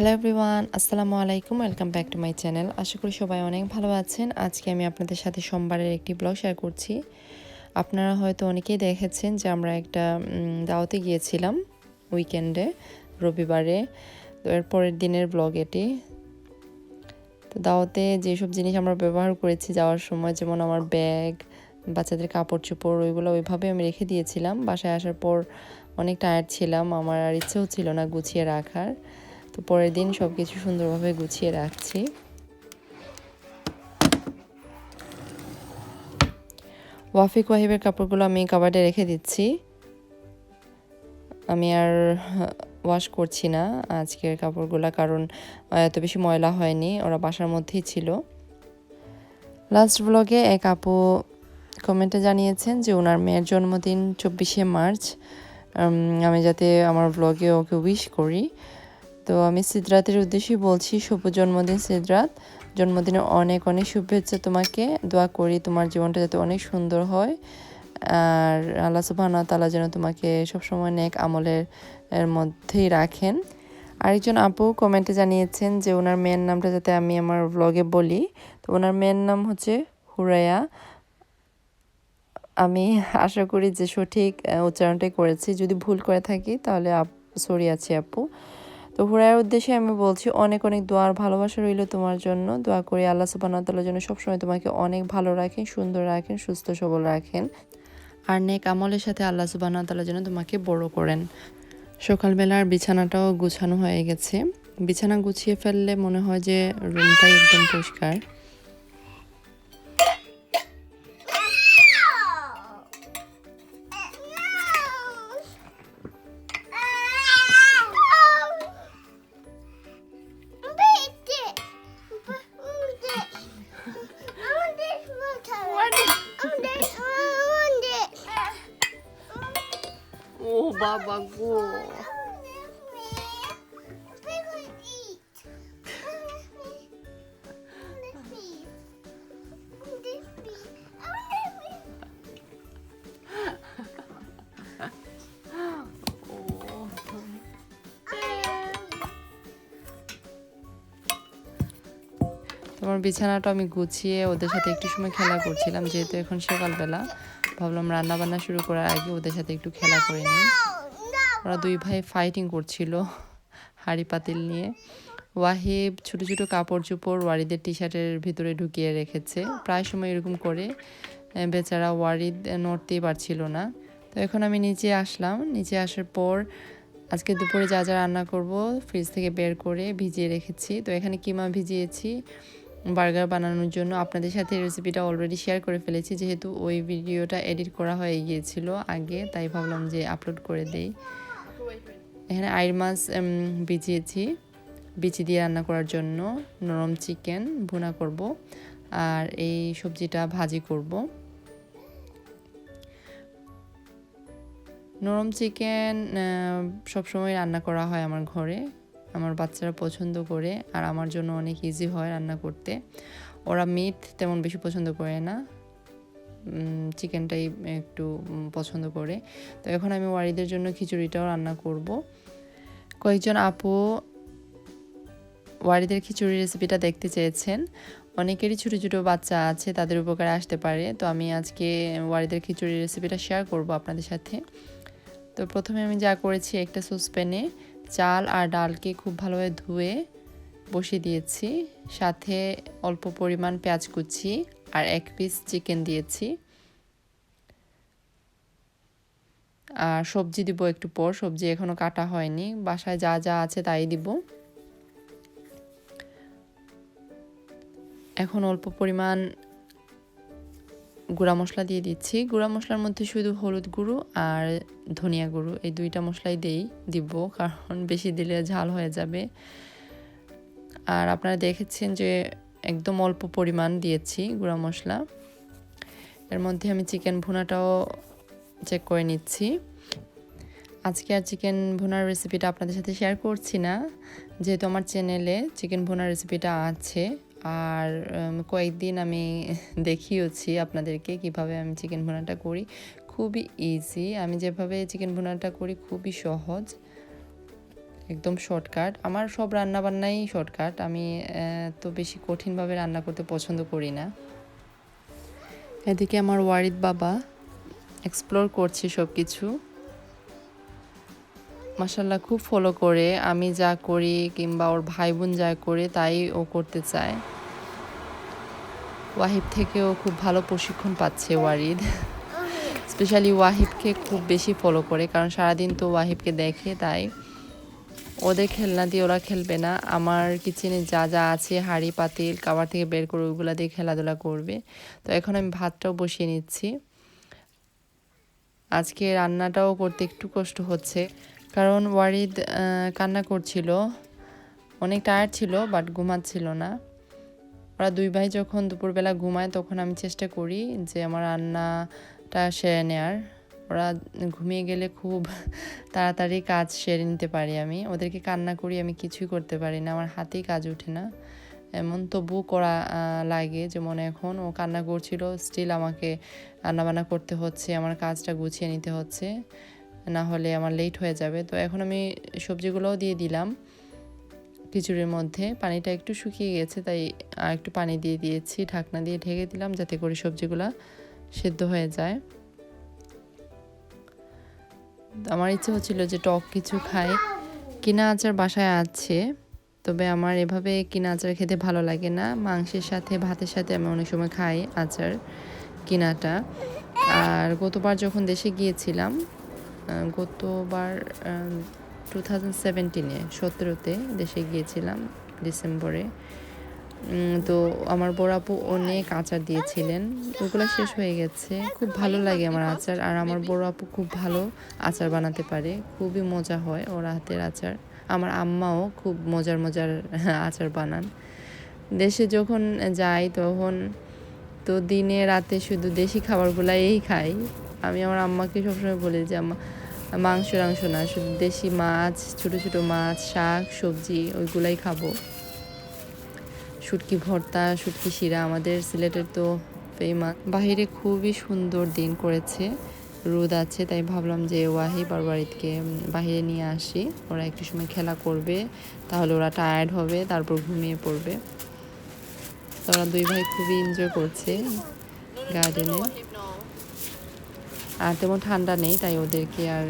Hello everyone আসসালামু আলাইকুম welcome back to my channel আশা করি সবাই অনেক ভালো আছেন। আজকে আমি আপনাদের সাথে সোমবারের একটি ব্লগ শেয়ার করছি। আপনারা হয়তো অনেকেই দেখেছেন যে আমরা একটা দাওয়াতে গিয়েছিলাম উইকেন্ডে রবিবারে। তো এর পরের দিনের ব্লগ এটি। তো দাওয়াতে যেসব জিনিস আমরা ব্যবহার করেছি যাওয়ার সময়, যেমন আমার ব্যাগ, বাচ্চাদের কাপড় চোপড় ওইগুলো ওইভাবে আমি রেখে দিয়েছিলাম। বাসায় আসার পর অনেক টায়ার্ড ছিলাম, আমার আর ইচ্ছেও ছিল না গুছিয়ে রাখার। তো পরের দিন সব কিছু সুন্দরভাবে গুছিয়ে রাখছি। ওয়াফিক ওয়াহিবের কাপড়গুলো আমি কাবার্ডে রেখে দিচ্ছি। আমি আর ওয়াশ করছি না আজকের কাপড়গুলো কারণ এত বেশি ময়লা হয়নি, ওরা বাসার মধ্যেই ছিল। লাস্ট ব্লগে এক আপু কমেন্টে জানিয়েছেন যে ওনার মেয়ের জন্মদিন চব্বিশে মার্চ। আমি যাতে আমার ব্লগে ওকে উইশ করি। তো আমি সিদ্রাতের উদ্দেশ্যে বলছি, শুভ জন্মদিন সিদ্রাত। জন্মদিনে অনেক অনেক শুভেচ্ছা তোমাকে। দোয়া করি তোমার জীবনটা যাতে অনেক সুন্দর হয়। আর আল্লাহ সুবহানাহু ওয়া তাআলা যেন তোমাকে সবসময় নেক আমলের, এর মধ্যেই রাখেন। আরেকজন আপু কমেন্টে জানিয়েছেন যে ওনার মেয়ের নামটা যাতে আমি আমার ব্লগে বলি। তো ওনার মেয়ের নাম হচ্ছে হুরায়া। আমি আশা করি যে সঠিক উচ্চারণটাই করেছি। যদি ভুল করে থাকি তাহলে সরি আছি আপু। তো হুরায়ের উদ্দেশ্যে আমি বলছি, অনেক অনেক দোয়ার ভালোবাসা রইল তোমার জন্য। দোয়া করি আল্লাহ ওয়া জন্য সবসময় তোমাকে অনেক ভালো রাখেন, সুন্দর রাখেন, সুস্থ সবল রাখেন। আর নেক আমলের সাথে আল্লাহ ওয়া জন্য তোমাকে বড় করেন। সকালবেলার বিছানাটাও গুছানো হয়ে গেছে। বিছানা গুছিয়ে ফেললে মনে হয় যে রুমটাই একদম পরিষ্কার। বাবা গো তোমার বিছানাটা আমি গুছিয়ে ওদের সাথে একটু সময় খেলা করছিলাম, যেহেতু এখন সকালবেলা। ভাবলাম রান্না বান্না শুরু করার আগে ওদের সাথে একটু খেলা করে নিই। ওরা দুই ভাই ফাইটিং করছিল হাড়ি পাতিল নিয়ে। ওয়াহিব ছোট ছোট কাপড় চোপড় ওয়ারিদের টি শার্টের ভিতরে ঢুকিয়ে রেখেছে। প্রায় সময় এরকম করে বেচারা ওয়ারিদ নড়তেই পারছিল না। তো এখন আমি নিচে আসলাম। নিচে আসার পর আজকে দুপুরে যা যা রান্না করব ফ্রিজ থেকে বের করে ভিজিয়ে রেখেছি। তো এখানে কিমা ভিজিয়েছি, বার্গার বানানোর জন্য। আপনাদের সাথে রেসিপিটা অলরেডি শেয়ার করে ফেলেছি, যেহেতু ওই ভিডিওটা এডিট করা হয়ে গিয়েছিল আগে, তাই ভাবলাম যে আপলোড করে দেই। এখানে আইর মাছ ভিজিয়েছি। বিচি দিয়ে রান্না করার জন্য নরম চিকেন ভুনা করব আর এই সবজিটা ভাজি করব। নরম চিকেন সবসময় রান্না করা হয় আমার ঘরে। আমার বাচ্চারা পছন্দ করে আর আমার জন্য অনেক ইজি হয় রান্না করতে। ওরা মিট তেমন বেশি পছন্দ করে না। চিকেনটাই একটু পছন্দ করে। তো এখন আমি ওয়ারিদের জন্য খিচুড়িটাও রান্না করব। কয়েকজন আপু ওয়ারিদের খিচুড়ি রেসিপিটা দেখতে চেয়েছেন। অনেকেরই ছোটো ছোটো বাচ্চা আছে, তাদের উপকারে আসতে পারে। তো আমি আজকে ওয়ারিদের খিচুড়ি রেসিপিটা শেয়ার করব আপনাদের সাথে। তো প্রথমে আমি যা করেছি, একটা সসপ্যানে চাল আর ডালকে খুব ভালোভাবে ধুয়ে বসিয়ে দিয়েছি। সাথে অল্প পরিমাণ পেঁয়াজ কুচি আর এক পিস চিকেন দিয়েছি। আর সবজি দিব একটু পর, সবজি এখনও কাটা হয়নি। বাসায় যা যা আছে তাই দিব। এখন অল্প পরিমাণ গুঁড়া মশলা দিয়ে দিচ্ছি। গুঁড়া মশলার মধ্যে শুধু হলুদ গুঁড়ো আর ধনিয়া গুঁড়ো, এই দুইটা মশলাই দেই দিব, কারণ বেশি দিলে ঝাল হয়ে যাবে। আর আপনারা দেখেছেন যে একদম অল্প পরিমাণ দিয়েছি গুঁড়া মশলা। এর মধ্যে আমি চিকেন ভুনাটাও চেক করে নিচ্ছি। আজকে আর চিকেন ভুনার রেসিপিটা আপনাদের সাথে শেয়ার করছি না। যেহেতু আমার চ্যানেলে চিকেন ভুনার রেসিপিটা আছে, আর কয়েকদিন আমি দেখিয়েছি আপনাদেরকে কীভাবে আমি চিকেন ভুনাটা করি। খুবই ইজি আমি যেভাবে চিকেন ভুনাটা করি খুবই সহজ। একদম শর্টকাট আমার সব রান্না বান্নাই শর্টকাট আমি তো বেশি কঠিনভাবে রান্না করতে পছন্দ করি না। এদিকে আমার ওয়ারিদ বাবা এক্সপ্লোর করছে সব কিছু মাসাল্লাহ খুব ফলো করে। আমি যা করি কিংবা ওর ভাই বোন যা করে তাই ও করতে চায়। ওয়াহিব থেকেও খুব ভালো প্রশিক্ষণ পাচ্ছে ওয়ারিদ। স্পেশালি ওয়াহিবকে খুব বেশি ফলো করে কারণ সারাদিন তো ওয়াহিবকে দেখে তাই। ওদের খেলনা দিয়ে ওরা খেলবে না। আমার কিচেনে যা যা আছে, হাঁড়ি, পাতিল কাবার থেকে বের করে ওইগুলো দিয়ে খেলাধুলা করবে। তো এখন আমি ভাতটাও বসিয়ে নিচ্ছি। আজকে রান্নাটাও করতে একটু কষ্ট হচ্ছে। কারণ ওয়ারিদ কান্না করছিল। অনেক টায়ার্ড ছিল বাট ঘুমাচ্ছিল না। ওরা দুই ভাই যখন দুপুরবেলা ঘুমায়, তখন আমি চেষ্টা করি যে আমার রান্নাটা সেরে নেওয়ার ওরা ঘুমিয়ে গেলে খুব তাড়াতাড়ি কাজ সেরে নিতে পারি আমি। ওদেরকে কান্না করি আমি কিছুই করতে পারি না, আমার হাতেই কাজ ওঠে না। এমন তবু করা লাগে যেমন এখন ও কান্না করছিল স্টিল আমাকে রান্নাবান্না করতে হচ্ছে, আমার কাজটা গুছিয়ে নিতে হচ্ছে, না হলে আমার লেট হয়ে যাবে। তো এখন আমি সবজিগুলোও দিয়ে দিলাম খিচুড়ির মধ্যে। পানিটা একটু শুকিয়ে গেছে, তাই একটু পানি দিয়ে দিয়েছি, ঢাকনা দিয়ে ঢেকে দিলাম যাতে করে সবজিগুলো সেদ্ধ হয়ে যায়। আমার ইচ্ছে হচ্ছিল যে টক কিছু খাই। কিনা আচার বাসায় আছে, তবে আমার এভাবে কিনা আচার খেতে ভালো লাগে না। মাংসের সাথে, ভাতের সাথে আমি অনেক সময় খাই আচার কিনাটা। আর গতবার যখন দেশে গিয়েছিলাম গতবার টু থাউজেন্ড সেভেন্টিনে সতেরোতে দেশে গিয়েছিলাম, ডিসেম্বরে। তো আমার বড় আপু অনেক আচার দিয়েছিলেন। ওগুলো শেষ হয়ে গেছে। খুব ভালো লাগে আমার আচার। আর আমার বড় আপু খুব ভালো আচার বানাতে পারে। খুবই মজা হয় ওর হাতের আচার। আমার আম্মাও খুব মজার মজার আচার বানান। দেশে যখন যাই তখন তো দিনে, রাতে শুধু দেশি খাবারগুলাই খাই। আমি আমার আম্মাকে সবসময় বলি যে, আম্মা, মাংস টাংস না, শুধু দেশি মাছ, ছোট ছোট মাছ, শাক, সবজি, ওইগুলাই খাব। শুটকি ভর্তা, শুটকি শিরা আমাদের সিলেটের তো ফেমাস বাহিরে খুবই সুন্দর দিন করেছে, রোদ আছে, তাই ভাবলাম যে ওয়াহি ওয়ারিদকে বাহিরে নিয়ে আসি। ওরা একটু সময় খেলা করবে, তাহলে ওরা টায়ার্ড হবে, তারপর ঘুমিয়ে পড়বে। ওরা দুই ভাই খুবই এনজয় করছে গার্ডেনে আর তেমন ঠান্ডা নেই, তাই ওদেরকে আর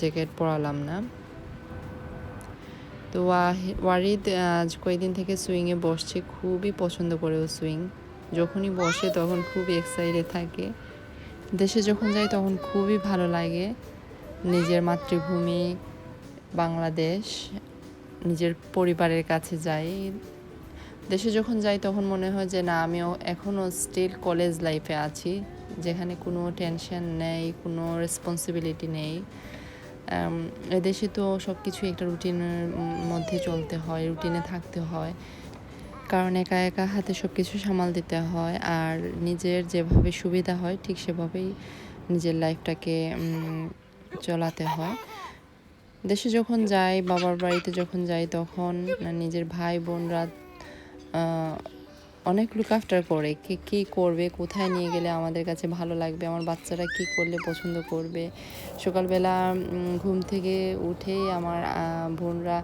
জ্যাকেট পরালাম না। তো ওয়ারিদ আজ কয়েকদিন থেকে সুইংয়ে বসছে, খুবই পছন্দ করে ও সুইং। যখনই বসে তখন খুবই এক্সাইটেড থাকে। দেশে যখন যাই তখন খুবই ভালো লাগে। নিজের মাতৃভূমি, বাংলাদেশ, নিজের পরিবারের কাছে যাই। দেশে যখন যাই তখন মনে হয় যে, না, আমিও এখনও স্টিল কলেজ লাইফে আছি। যেখানে কোনো টেনশন নেই, কোনো রেসপন্সিবিলিটি নেই। এদেশে তো সব কিছু একটা রুটিনের মধ্যে চলতে হয় রুটিনে থাকতে হয়। কারণ একা একা হাতে সব কিছু সামাল দিতে হয় আর নিজের যেভাবে সুবিধা হয়, ঠিক সেভাবেই নিজের লাইফটাকে চলাতে হয়। দেশে যখন যাই, বাবার বাড়িতে যখন যাই, তখন নিজের ভাই বোনরা অনেক লুক আফটার করে। কে, কী করবে, কোথায় নিয়ে গেলে আমাদের কাছে ভালো লাগবে, আমার বাচ্চারা কি করলে পছন্দ করবে? সকালবেলা ঘুম থেকে উঠেই আমার বোনরা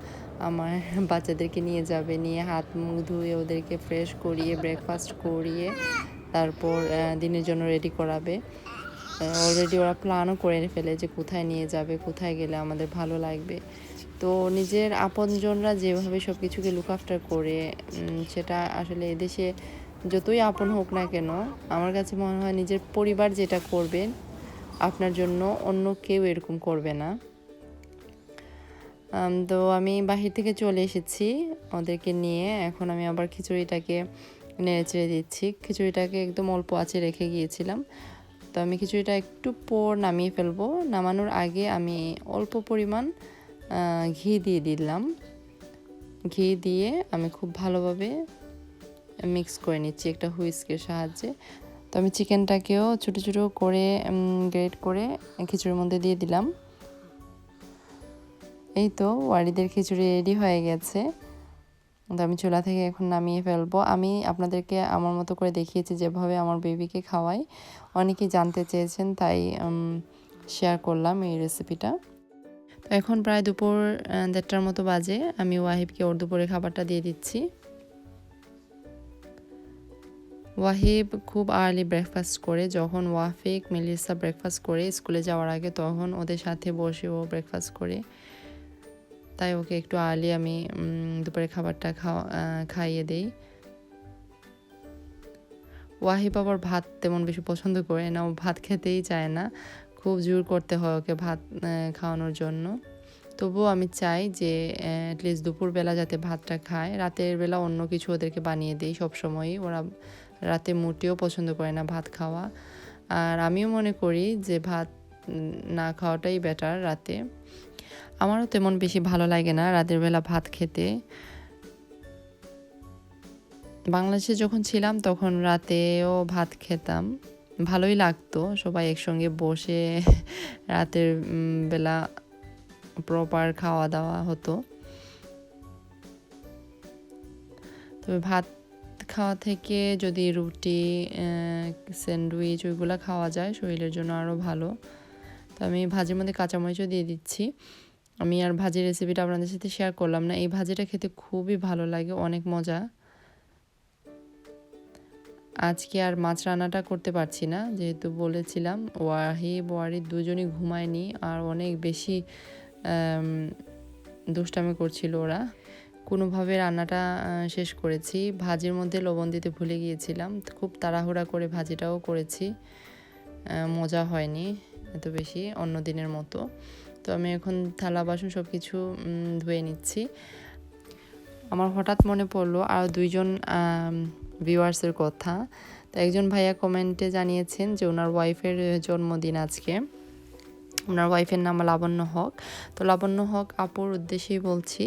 আমার বাচ্চাদেরকে নিয়ে যাবে, নিয়ে হাত মুখ ধুয়ে ওদেরকে ফ্রেশ করিয়ে ব্রেকফাস্ট করিয়ে, তারপর দিনের জন্য রেডি করাবে। অলরেডি ওরা প্ল্যানও করে ফেলে যে কোথায় নিয়ে যাবে, কোথায় গেলে আমাদের ভালো লাগবে। তো নিজের আপনজনরা যেভাবে সব কিছুকে লুক আফটার করে সেটা আসলে এদেশে যতই আপন হোক না কেন, আমার কাছে মনে হয় নিজের পরিবার যেটা করবেন আপনার জন্য অন্য কেউ এরকম করবে না। তো আমি বাহির থেকে চলে এসেছি, ওদেরকে নিয়ে এখন আমি আবার খিচুড়িটাকে নেড়ে চেড়ে দিচ্ছি। খিচুড়িটাকে একদম অল্প আঁচে রেখে গিয়েছিলাম। তো আমি খিচুড়িটা একটু পর নামিয়ে ফেলব। নামানোর আগে আমি অল্প পরিমাণ ঘি দিয়ে দিলাম। ঘি দিয়ে আমি খুব ভালোভাবে মিক্স করে নিচ্ছি একটা হুইস্কের সাহায্যে। তো আমি চিকেনটাকেও ছোটো ছোটো করে গ্রেট করে খিচুড়ির মধ্যে দিয়ে দিলাম। এই তো ওয়ারিদের খিচুড়ি রেডি হয়ে গেছে। তো আমি চুলা থেকে এখন নামিয়ে ফেলব। আমি আপনাদেরকে আমার মতো করে দেখিয়েছি যেভাবে আমার বেবিকে খাওয়াই। অনেকেই জানতে চেয়েছেন, তাই শেয়ার করলাম এই রেসিপিটা তো এখন প্রায় দুপুর দেড়টার মতো বাজে। আমি ওয়াহিবকে ওর দুপুরে খাবারটা দিয়ে দিচ্ছি। ওয়াহিব খুব আর্লি ব্রেকফাস্ট করে, যখন ওয়াফিক, মেলিসা ব্রেকফাস্ট করে স্কুলে যাওয়ার আগে, তখন ওদের সাথে বসে ও ব্রেকফাস্ট করে। তাই ওকে একটু আর্লি আমি দুপুরে খাবারটা খাওয়া খাইয়ে দেই। ওয়াহিব আবার ভাত তেমন বেশি পছন্দ করে না, ও ভাত খেতেই চায় না। খুব জোর করতে হয় ওকে ভাত খাওয়ানোর জন্য। তবুও আমি চাই যে অ্যাটলিস্ট দুপুরবেলা যাতে ভাতটা খায়। রাতের বেলা অন্য কিছু ওদেরকে বানিয়ে দিই সবসময়ই। ওরা রাতে মোটেও পছন্দ করে না ভাত খাওয়া। আর আমিও মনে করি যে ভাত না খাওয়াটাই বেটার রাতে। আমারও তেমন বেশি ভালো লাগে না রাতের বেলা ভাত খেতে। বাংলাদেশে যখন ছিলাম তখন রাতেও ভাত খেতাম। ভালোই লাগতো। সবাই একসঙ্গে বসে রাতের বেলা প্রপার খাওয়া দাওয়া হতো। তবে ভাত খাওয়া থেকে যদি রুটি স্যান্ডউইচ ওইগুলো খাওয়া যায়, শরীরের জন্য আরও ভালো। তো আমি ভাজির মধ্যে কাঁচামরিচও দিয়ে দিচ্ছি। আমি আর ভাজির রেসিপিটা আপনাদের সাথে শেয়ার করলাম না। এই ভাজিটা খেতে খুবই ভালো লাগে, অনেক মজা। আজকে আর মাছ রান্নাটা করতে পারছি না, যেহেতু বলেছিলাম ওয়াহিব ওয়ারি দুজনই ঘুমায়নি আর অনেক বেশি দুষ্টামি করছিল ওরা। কোনোভাবে রান্নাটা শেষ করেছি। ভাজির মধ্যে লবণ দিতে ভুলে গিয়েছিলাম। খুব তাড়াহুড়া করে ভাজিটাও করেছি। মজা হয়নি এত বেশি অন্য দিনের মতো। তো আমি এখন থালা, বাসন সব কিছু ধুয়ে নিচ্ছি। আমার হঠাৎ মনে পড়ল, আর দুইজন ভিউয়ার্সের কথা। তো একজন ভাইয়া কমেন্টে জানিয়েছেন যে ওনার ওয়াইফের জন্মদিন আজকে। ওনার ওয়াইফের নাম লাবণ্য হক। তো লাবণ্য হক, আপুর উদ্দেশ্যেই বলছি,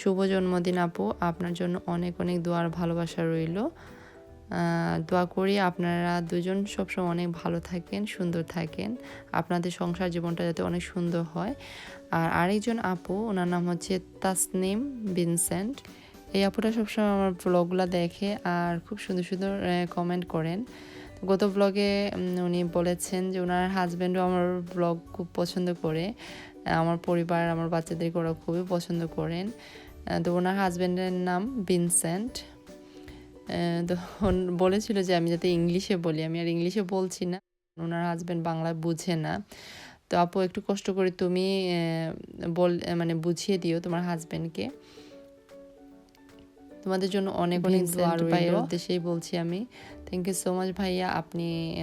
শুভ জন্মদিন আপু। আপনার জন্য অনেক অনেক দোয়ার ভালোবাসা রইল। দোয়া করি আপনারা দুজন সবসময় অনেক ভালো থাকেন, সুন্দর থাকেন। আপনাদের সংসার জীবনটা যাতে অনেক সুন্দর হয়। আর আরেকজন আপু, ওনার নাম হচ্ছে তাসনিম ভিনসেন্ট এই আপুটা সবসময় আমার ব্লগগুলো দেখে আর খুব সুন্দর সুন্দর কমেন্ট করেন। গত ব্লগে উনি বলেছেন যে ওনার হাজব্যান্ডও আমার ব্লগ খুব পছন্দ করে। আমার পরিবার, আমার বাচ্চাদেরকে ওরা খুবই পছন্দ করেন। তো ওনার হাজব্যান্ডের নাম ভিনসেন্ট আহ, তো ওন- বলেছিল যে আমি যাতে ইংলিশে বলি। আমি আর ইংলিশে বলছি না। ওনার হাজব্যান্ড বাংলা বুঝে না। তো আপু একটু কষ্ট করে তুমি বল মানে বুঝিয়ে দিও তোমার হাজব্যান্ডকে তোমাদের জন্য অনেক অনেক ভাইয়ের উদ্দেশ্যেই বলছি আমি। থ্যাংক ইউ সো মাচ ভাইয়া। আপনি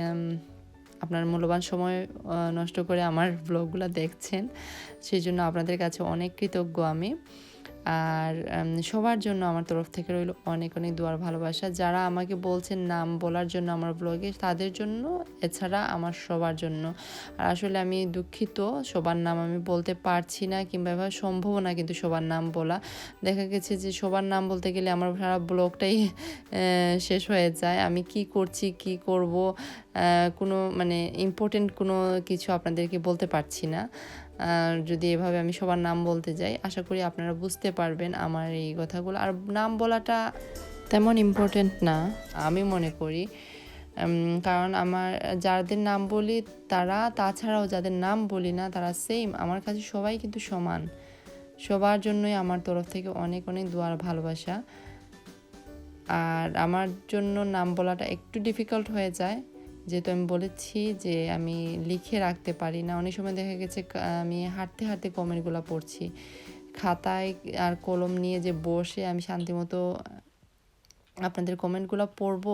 আপনার মূল্যবান সময় নষ্ট করে আমার ব্লগগুলো দেখছেন। সেই জন্য আপনাদের কাছে অনেক কৃতজ্ঞ আমি। আর সবার জন্য আমার তরফ থেকে রইল অনেক অনেক দোয়ার ভালোবাসা। যারা আমাকে বলছেন নাম বলার জন্য আমার ব্লগে তাদের জন্য, এছাড়া আমার সবার জন্য। আর আসলে আমি দুঃখিত, সবার নাম আমি বলতে পারছি না কিংবা এভাবে সম্ভব না কিন্তু সবার নাম বলা। দেখা গেছে যে সবার নাম বলতে গেলে আমার সারা ব্লগটাই শেষ হয়ে যায়। আমি কি করছি, কি করব কোনো মানে ইম্পর্টেন্ট কোনো কিছু আপনাদেরকে বলতে পারছি না। যদি এভাবে আমি সবার নাম বলতে যাই, আশা করি আপনারা বুঝতে পারবেন আমার এই কথাগুলো। আর নাম বলাটা তেমন ইম্পর্টেন্ট না, আমি মনে করি। কারণ আমার যাদের নাম বলি তারা, তাছাড়াও যাদের নাম বলি না, তারা সেম আমার কাছে সবাই কিন্তু সমান। সবার জন্যই আমার তরফ থেকে অনেক অনেক দোয়ার ভালোবাসা। আর আমার জন্য নাম বলাটা একটু ডিফিকাল্ট হয়ে যায়। যেহেতু আমি বলেছি যে আমি লিখে রাখতে পারি না, অনেক সময় দেখা গেছে আমি হাঁটতে হাঁটতে কমেন্টগুলো পড়ছি। খাতায় আর কলম নিয়ে যে বসে আমি শান্তিমতো আপনাদের কমেন্টগুলো পড়ব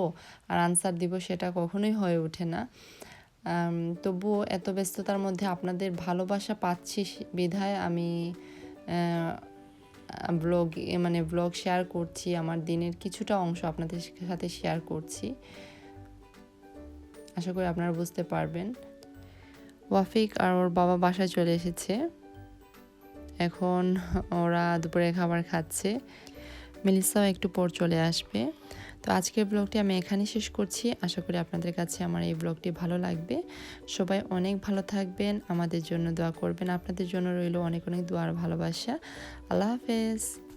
আর আনসার দিব সেটা কখনোই হয়ে ওঠে না। তবুও এত ব্যস্ততার মধ্যে আপনাদের ভালোবাসা পাচ্ছি বিধায় আমি ব্লগ মানে ব্লগ শেয়ার করছি, আমার দিনের কিছুটা অংশ আপনাদের সাথে শেয়ার করছি। আশা করি আপনারা বুঝতে পারবেন। ওয়াফিক আর ওর বাবা বাসায় চলে এসেছে। এখন ওরা দুপুরে খাবার খাচ্ছে। মেলিসাও একটু পর চলে আসবে। তো আজকের ব্লগটি আমি এখানে শেষ করছি। আশা করি আপনাদের কাছে আমার এই ব্লগটি ভালো লাগবে। সবাই অনেক ভালো থাকবেন। আমাদের জন্য দোয়া করবেন। আপনাদের জন্য রইল অনেক অনেক দোয়ার ভালোবাসা। আল্লাহ হাফেজ।